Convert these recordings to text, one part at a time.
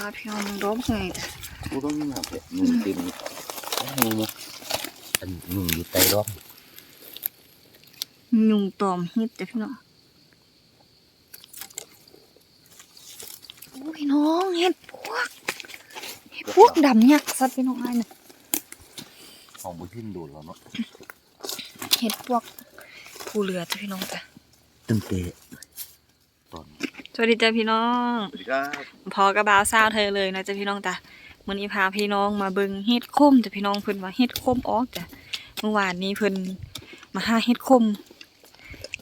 าพี่น้องร้องไงจ้ะกูต้องมีแบบหนุ่มต็มนี่นี่อันหนุ่มอยู่ใต้รอบยุงตอมฮ็ดจ้ะพี่น้องโอ้ยน้องเฮ็ดพวกเฮ็ดพวกดำยักษ์สัตว์พี่น้องไอ้น่ะของบุขึ้นโดนแล้วเนาะเฮ็ดพวกผู้เรือจ้ะพี่น้องจ้ะตึงเตะตอน วัสดีจ้ะพี่น้องสวัสดีครับพอกระบาวซาวเธอเลยนะจ้ะพี่น้องจ้ะมื้อนี้พาพี่น้องมาเบิ่งเฮ็ดคมจ้ะพี่น้องเพิ่นว่าเฮ็ดคมออกจ้ะเมื่อวานนี้เพิ่นมาหาเฮ็ดคม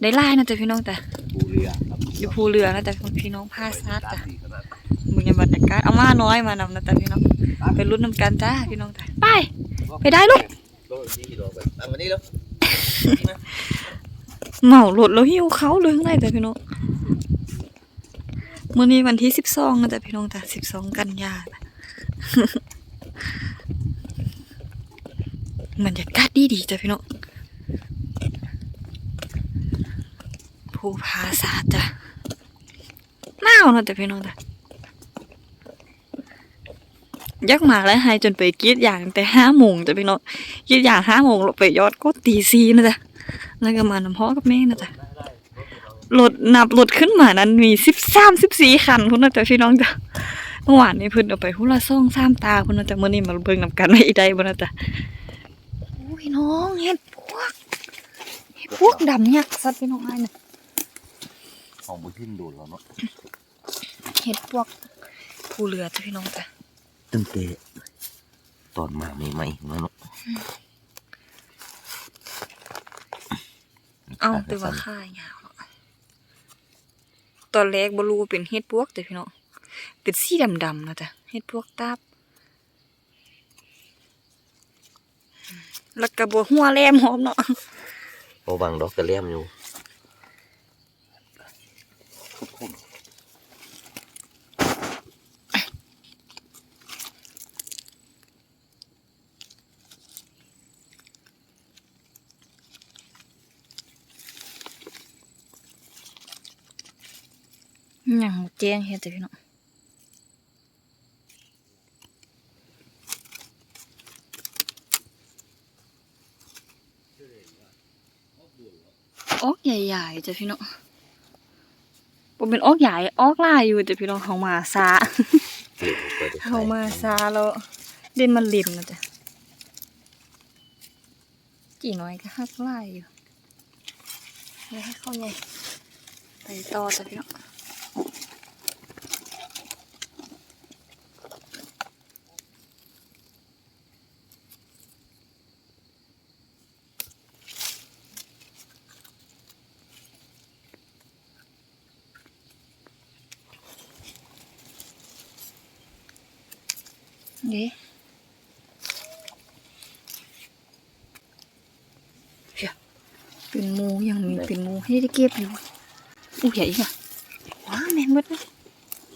ได้หลายนะจ้ะพี่น้องจ้ะบูเรือครับอยู่ภูเรือนะจ๊ะพี่น้องผ้าซัดจ้ะมึงยังบรรยากาศเอามาน้อยมานำนะจ๊ะพี่น้องไปรุ่นนำกันจ้าพี่น้องจ้ะไปไปได้ลูกโลนี่โลไปตั้งมานี่แล้วเหมารถแล้วหิวเขาเลยข้างในจ้ะพี่น้อง มื้อนี้วันที่สิบสองนะจ๊ะพี่น้องจ้ะสิบสองกันยาจ้ะบรรยากาศดีดีจ้ะพี่น้องภูผาซาจ้ะหนาวนะจ๊ะพี่น้องจ้ะยักมาแล้วให้จนไปกีดอย่างแต่ห้าโมงจ้ะพี่น้องกีดอย่างห้าโมงเราไปยอดก็ตีซีนะจ๊ะแล้วก็มาน้ำพ่อกับแม่นะจ๊ะ รถนับรถขึ้นมานั้นมีสิบสามสิบสี่คันคุณนะจ๊ะพี่น้องจ้ะเมื่อวานนี้เพิ่นเอาไปหุ่นละซ่องสามตาคุณนะจ๊ะเมื่อนี้มาเบิ่งนำกันไม่ได้บ่นะจ๊ะโอ้ยน้องเห็ดพวกเห็ดพวกดำยักษ์สัตว์พี่น้องไอ้น่ะของบุขึ้นโดนแล้วเนาะเห็ดพวกผู้เรือจ้ะพี่น้องจ้ะตึงเตะตอนมาใหม่ๆเนาะเอาแต่ว่าค่ายาวเนาะ ตอนแรกบ่รู้ว่าเป็นเฮ็ดพวกแต่พี่น้องเป็นสีดำๆนะจ๊ะเฮ็ดพวกตาบแล้วก็บัวหัวแหลมหอมเนาะโอบางดอกกระเลี่ยมอยู่ อย่างหมดแจ้งเฮ็ดจ้ะพี่น้องออกใหญ่ๆจ้ะพี่น้องบ่เป็นออกใหญ่ออกหลายอยู่จ้ะพี่น้องเฮามาซาเฮามาซาแล้วเด่นมันริมนะจ๊ะกี่น้อยก็ฮักไล่อยู่เลยให้เข้าใหญ่ไปต่อจ้ะพี่น้อง เด้เดี๋ยวเป็นหมูยังมีเป็นหมูให้ได้เก็บอยู่อู้ใหญ่อีกอะว้าแม่นหมดเลย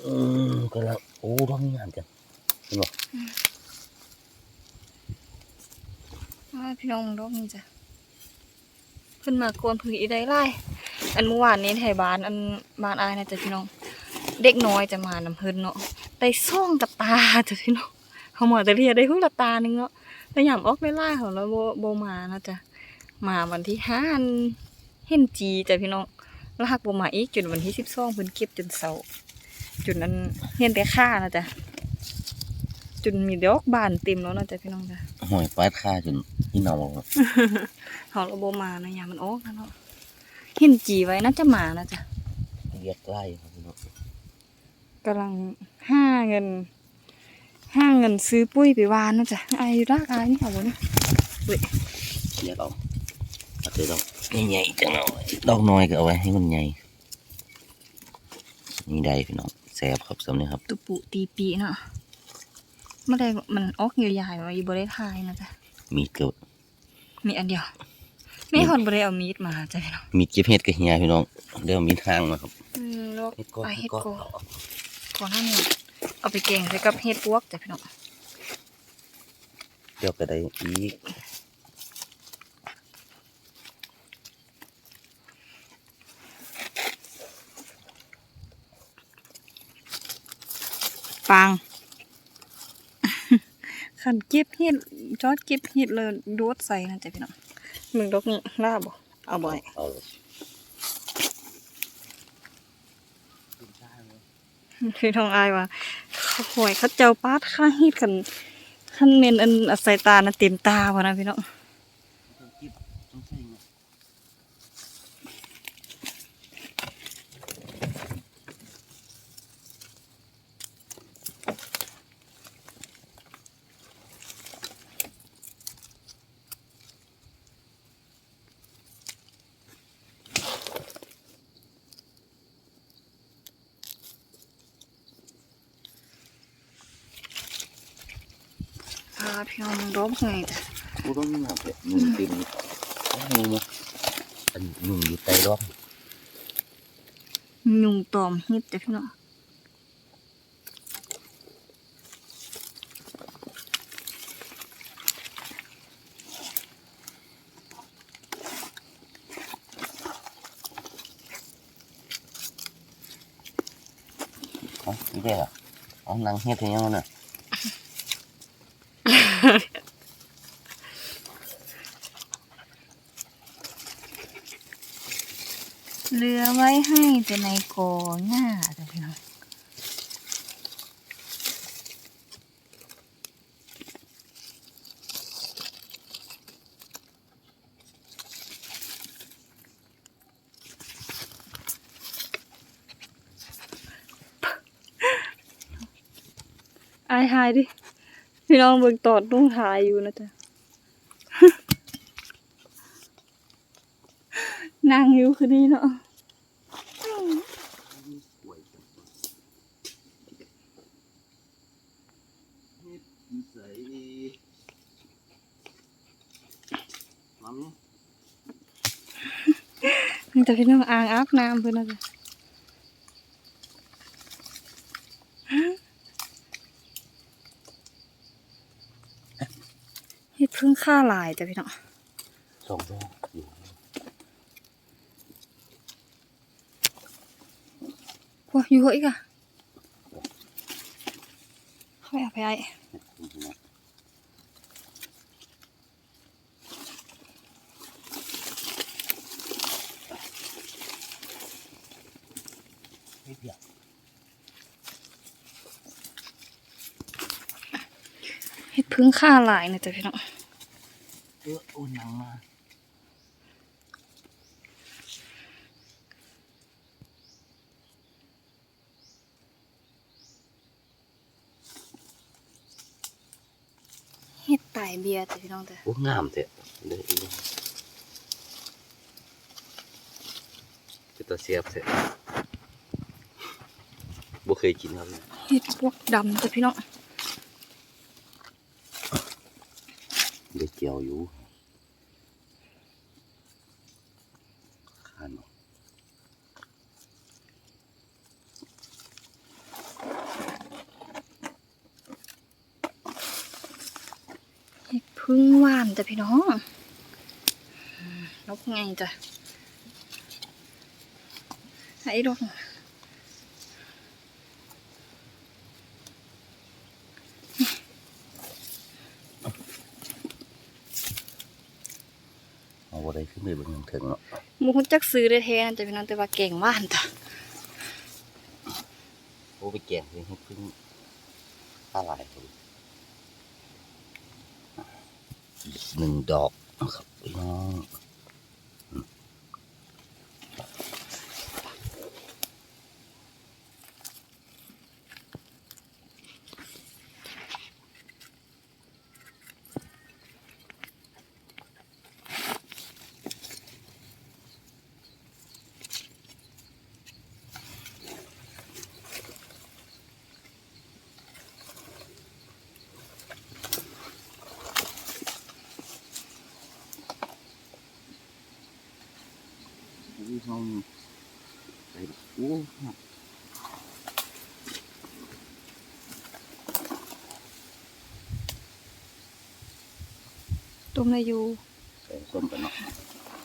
อืมก็แล้วโอ้ร้องงานจังว่าพี่น้องดอกนี่จ้ะเพิ่นมาโกนพึ่งอีได้ไล่อันเมื่อวานนี้ไทยบ้านอันบ้านอายนะจ้ะพี่น้อง เด็กน้อยจะมานำเพิ่นเนาะได้ซ่องกับตาจ้ะพี่น้อง เขามาแต่เรียได้หุ้นกับตาหนึงเนาะแต่ยามออกไม่ไล่ของเราโบโบมานะจ้ะมาวันที่ห้าอันเห็นจีจ้ะพี่น้องแล้วหักโบมาอีกจนวันที่สิบสองเพิ่นเก็บจนเสาร์จนนั้นเห็นแต่ค่านะจ้ะจนมีดอกบานเต็มแล้วนะจ้ะพี่น้องจ้ะหอยฟาดค่าจนนี่เนาเขาเราโบมานะยามมันออกนะเนาะเห็นจีไว้น่าจะมานะจ๊ะเรียกไล่ครับพี่น้องกำลังห้าเงิน ห้าเงินซื้อปุ้ยไปวานนะจ๊ะไอ้รากอายนี่เอาบ่เนี่ยเรียกเอาเอาแต่ดอกใหญ่ๆจังเอาดอกน้อยก็เอาไว้ให้มันใหญ่นี่ได้พี่น้องแซ่บครับสำเนียครับ ตุปุตีปีเนาะเมื่อใดมันออกใหญ่ๆไว้บริทายนะจ๊ะมีเกลือมีอันเดียวไม่คนบริเอามีดมาจ้ะพี่น้องมีเก็บเห็ดกับเฮียพี่น้องเดี๋ยวมีทางมาครับอืมลวกเห็ดก้อนไปเห็เฮ็ดดก้อนโกเอาก่อนหน้านี้ เอาไปแกงใส่กับเฮ็ดพวกจ้ะพี่น้องเดี๋ยวก็ได้อีกปังคันเก็บเห็ดจอดเก็บเห็ดเลยโดดใส่นะจ๊ะพี่น้องมึงดอกนี่ล่าบ่เอาบ่อยเอาพี่น้องอายว่า เขาหวยเขาเจ้าปาดข้าฮีดกันขันเมนอันอาศัยตานะเต็มตาวะนะพี่น้อง จิบต้องใส่เนาะ พาพี่น้องมึงดอกไงจ้ะกูต้องหนับเลยหนึ่งติมหนึ่งอันหนึ่งอยู่ใต้ร้อบยุงตอมเห็ดจ้ะพี่น้องอ๋อนี่ได้เหรออ๋อนังเฮ็ดให้ยังน่ะเหลือไว้ให้แต่ในกอหน้าจ้ะพี่น้องอายหายดิ พี่น้องเบิ่งตอดลุงถ่ายอยู่นะจ๊ะนั่งอยู่คือดีเนาะ มีแต่พี่น้องอ่างอาบน้ำเพื่อนนะจ๊ะเฮ็ดพึ่งค่าหลายจ้ะพี่น้องสองดอกอยู่พวกอยู่อีกอะค่อยเอาไปไอ้ ไม่เปียกเฮ็ดพึ่งค่าหลายนะจ๊ะพี่น้องเออโอ้หนังมาเฮ็ดไตเบียร์จ้ะพี่น้องจ้ะโอ้งามเถอะเด้ออีกจะตัวเสียบเถอะ บ่เคยกินครับเฮ็ดพวกดำจ้ะพี่น้องได้เกี่ยวอยู่ขานออกเฮ็ดพึ่งหวานจ้ะพี่น้องอืมนกไงจ้ะไอ้ดอก เอาบ่ได้ขึ้ นไปเบิ่งถึงเนาะหมูจักซื้อได้แท้นะจ้ะพี่น้องแต่ว่าเก่งว่านจ้ะโอ้ไปแก่งเลยให้พึ่งปลาไหลครับหนึ่งดอกครับพี่น้อง ตุ่มในอยู่ใส่ส้มกันเนาะ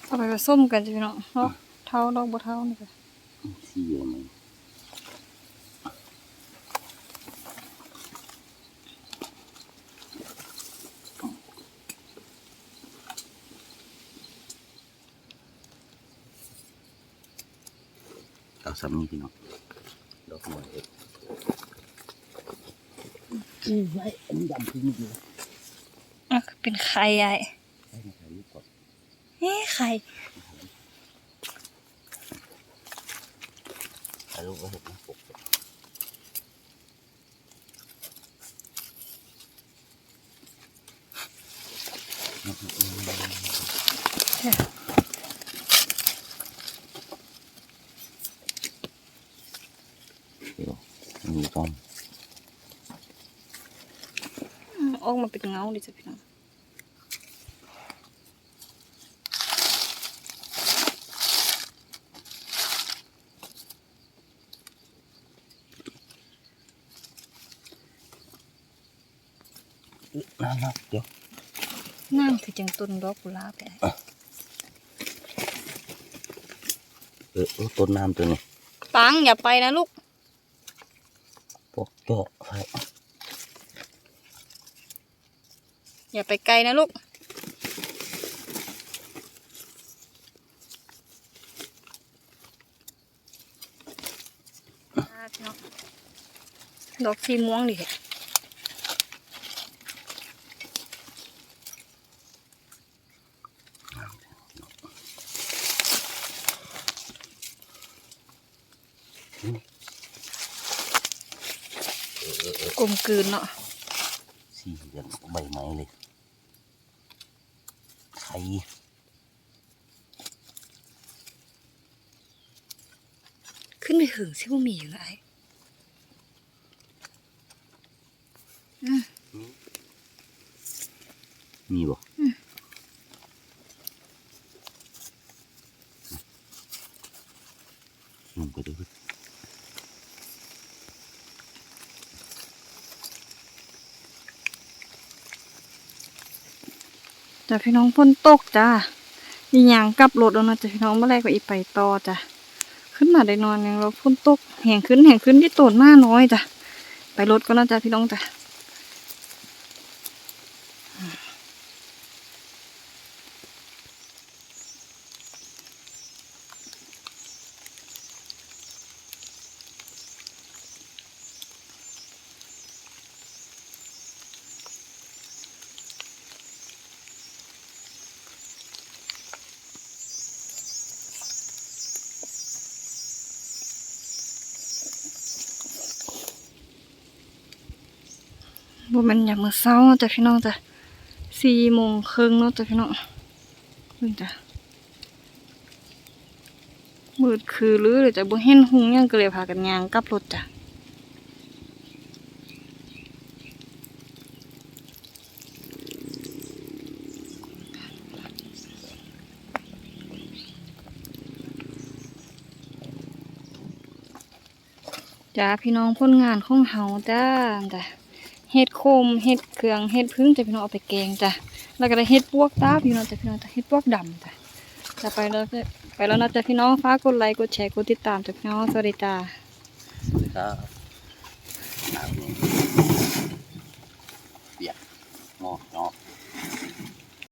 เอาไปผสมกันจ้ะพี่น้องเนาะเท้าดอกบัเท้านี่ค่ะสีอยู่ไหนเอาสามีพี่น้องดอกบัวเอ็ดอืมไอ้อันดำพี่นี่ดี เป็นไข่ไอ้ให้มาถ่ายรูปก่อนเฮ้ไข่ถ่ายรูปไว้เห็นนะปกก่อนเดี๋ยวอันนี้ก่อนอืมออกมาเป็นเงาดิจ้ะพี่น้อง น่ารักเดี๋ยวน้ำคือจังต้นดอกกุหลาบไปไอ้เออเออต้นน้ำตัวนี้ปังอย่าไปนะลูกพวกเจาะใส่อย่าไปไกลนะลูกดอกสีม่วงดิ กลมกลืนเนาะสีเหลืองใบไม้เลยไข่ขึ้นไปถึงซิว่ามีอยู่ไอ้มีบ่ลงไปดู จ้ะพี่น้องฝนตกจ้ะยีหยังกลับรถแล้วนะจ้ะพี่น้องเมื่อไรก็อีไปต่อจ้ะขึ้นมาได้นอนยังเราฝนตกแห่งขึ้นแห่งขึ้นที่โตนมาน้อยจ้ะไปรถก็น่าจะพี่น้องจ้ะ บ่มันอยากมาเศร้าเนาจ้ะพี่น้องจ้ะสี่โมงครึ่งเนาะจ้ะพี่น้องเพิ่งจ้ะมืดคือหรือเดี๋ยวจะบ่เห็นหุงยังก็เลยพากันย่างกลับรถจ้ะจ้าพี่น้องผลงานของเฮาจ้าจ้ะ เฮ็ดโคมเฮ็ดเครื่องเฮ็ดพึ่งจะพี่น้องเอาไปแกงจ้ะแล้วก็ได้เฮ็ดพวกตาพี่น้องจะพี่น้องจะเฮ็ดพวกดำจ้ะจะไปแล้วจ้ะไปแล้วนะจ้ะพี่น้องฝากกดไลค์กดแชร์กดติดตามจ้ะพี่น้องสวัสดีจ้าสวัสดีครับ